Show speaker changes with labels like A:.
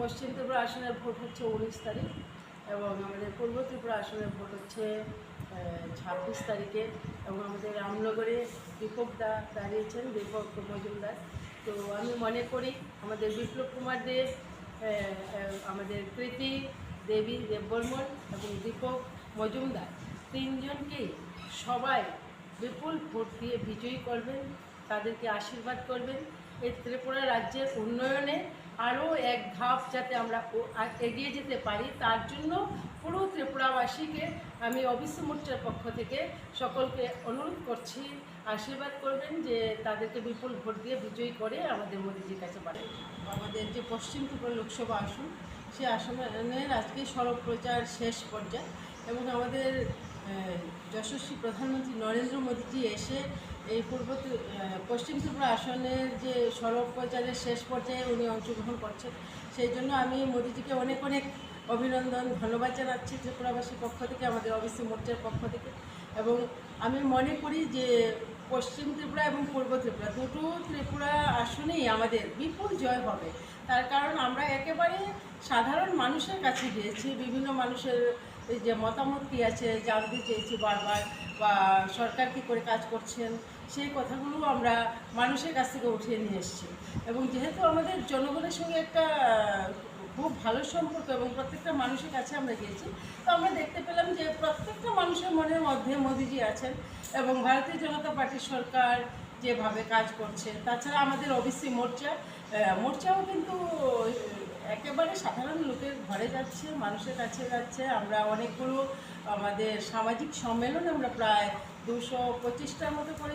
A: পশ্চিম ত্রিপুরা আসনের ভোট হচ্ছে উনিশ তারিখ এবং আমাদের পূর্ব ত্রিপুরা আসনের ভোট হচ্ছে ছাব্বিশ তারিখে এবং আমাদের রামনগরে দীপক দা দাঁড়িয়েছেন, দীপক মজুমদার। তো আমি মনে করি আমাদের বিপ্লব কুমার দেব আমাদের কৃতি দেবী দেববর্মন এবং দীপক মজুমদার তিনজনকেই সবাই বিপুল ভোট দিয়ে বিজয়ী করবেন। তাদেরকে আশীর্বাদ করবেন। এই ত্রিপুরা রাজ্যের উন্নয়নে আরও এক ধাপ যাতে আমরা এগিয়ে যেতে পারি, তার জন্য পুরো ত্রিপুরাবাসীকে আমি অবিশ্ব মোর্চার পক্ষ থেকে সকলকে অনুরোধ করছি, আশীর্বাদ করবেন যে তাদেরকে বিপুল ভোট দিয়ে বিজয়ী করে আমাদের মোদীজির কাছে পাঠান। আমাদের যে পশ্চিম ত্রিপুরা লোকসভা আসন সেই আসনের আজকে সড়ক প্রচার শেষ পর্যায়ে এবং আমাদের যশস্বী প্রধানমন্ত্রী নরেন্দ্র মোদীজি এসে এই পূর্ব পশ্চিম ত্রিপুরা আসনের যে সড়ক প্রচারের শেষ পর্যায়ে উনি অংশগ্রহণ করছেন, সেই জন্য আমি মোদীজিকে অনেক অনেক অভিনন্দন, ধন্যবাদ জানাচ্ছি ত্রিপুরাবাসীর পক্ষ থেকে, আমাদের অবিসি মোর্চার পক্ষ থেকে। এবং আমি মনে করি যে পশ্চিম ত্রিপুরা এবং পূর্ব ত্রিপুরা দুটো ত্রিপুরা আসনেই আমাদের বিপুল জয় হবে। তার কারণ আমরা একেবারে সাধারণ মানুষের কাছে গিয়েছি, বিভিন্ন মানুষের যে মতামত কী আছে, জানতে চেয়েছি বারবার, বা সরকার কী করে কাজ করছেন, সেই কথাগুলো আমরা মানুষের কাছ থেকে উঠিয়ে নিয়ে এসেছি। এবং যেহেতু আমাদের জনগণের সঙ্গে একটা, খুব ভালো সম্পর্ক এবং প্রত্যেকটা মানুষের কাছে আমরা গিয়েছি, তো আমরা দেখতে পেলাম যে প্রত্যেকটা মানুষের মনের মধ্যে মোদিজি আছেন এবং ভারতীয় জনতা পার্টির সরকার যেভাবে কাজ করছে, তাছাড়া আমাদের ওবিসি মোর্চা মোর্চাও কিন্তু একেবারে সাধারণ লোকের ঘরে যাচ্ছে, মানুষের কাছে যাচ্ছে। আমরা অনেকগুলো আমাদের সামাজিক সম্মেলন আমরা প্রায় দুশো পঁচিশটার মতো করে